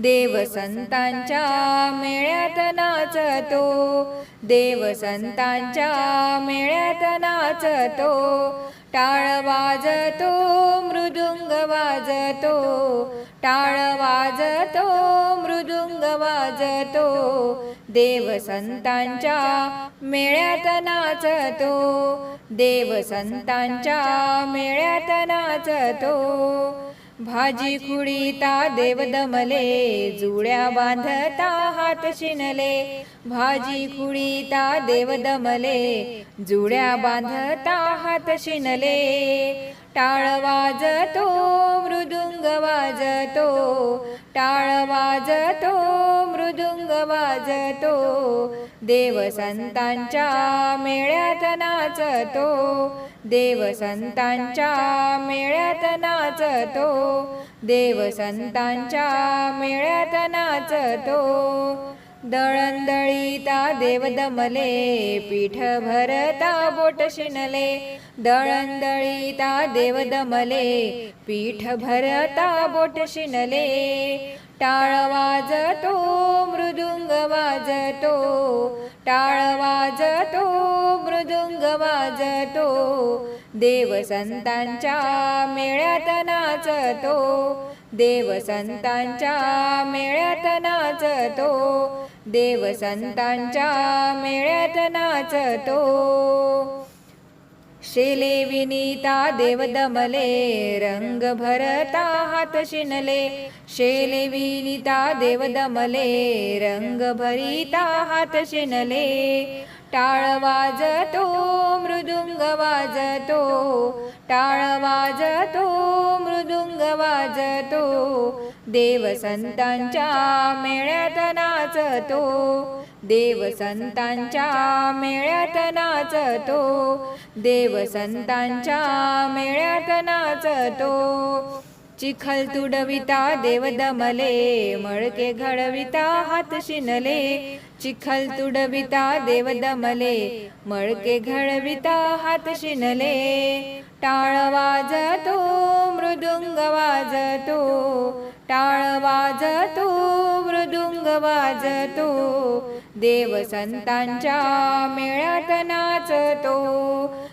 देव संतांच्या मेळ्यात नाचतो. देव संतांच्या मेळ्यात नाचतो. टाळ वाजतो मृदुंग वाजतो. टाळ वाजतो मृदुंग वाजतो. देव संतांच्या मेळ्यात नाचतो. देव संतांच्या मेळ्यात नाचतो. भाजी खुडीता देव दमले जुड्या बांधता हात शिनले. भाजी खुडीता देव दमले जुड्या बांधता हात शिनले. टाळ वाजतो मृदुंग वाजतो टाळ वाजतो मृदुंग वाजतो देवसंतांच्या मेळ्यात नाचतो देवसंतांच्या मेळ्यात नाचतो देवसंतांच्या मेळ्यात नाचतो. दळणदळीता देव दमले पीठ भरता बोट शिनले दळणदळीता देव दमले पीठ भरता बोट शिनले टाळ वाजतो मृदुंग वाजतो टाळ वाजतो मृदुंग वाजतो. देवसंतांच्या मेळ्यात नाचतो देवसंतांच्या मेळ्यात नाचतो देवसंतांच्या मेळ्यात नाचतो. शेले विनीता देवदमले रंग भरता हात शिनले. शेले विनीता देवदमले रंग भरिता हात शिनले. टाळ वाजतो मृदुंग वाजतो टाळ वाजतो वाजतो. देव संतांच्या मेळ्यात नाचतो. देव संतांच्या मेळ्यात नाचतो. देव संतांच्या मेळ्यात नाचतो. चिखल तुडविता देव दमले मळके घडविता हात शिनले. चिखल तुडविता देव दमले मळके घडविता हात शिनले. टाळ वाजतो मृदुंग वाजतो टाळ वाजतो मृदुंग वाजतो. देव संतांच्या मेळ्यात नाचतो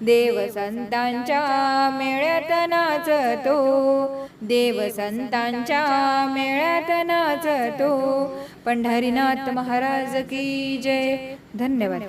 देव संतांच्या मेळ्यात नाचतो. देव संतांच्या मेळ्यात नाचतो. पंढरीनाथ महाराज की जय. धन्यवाद.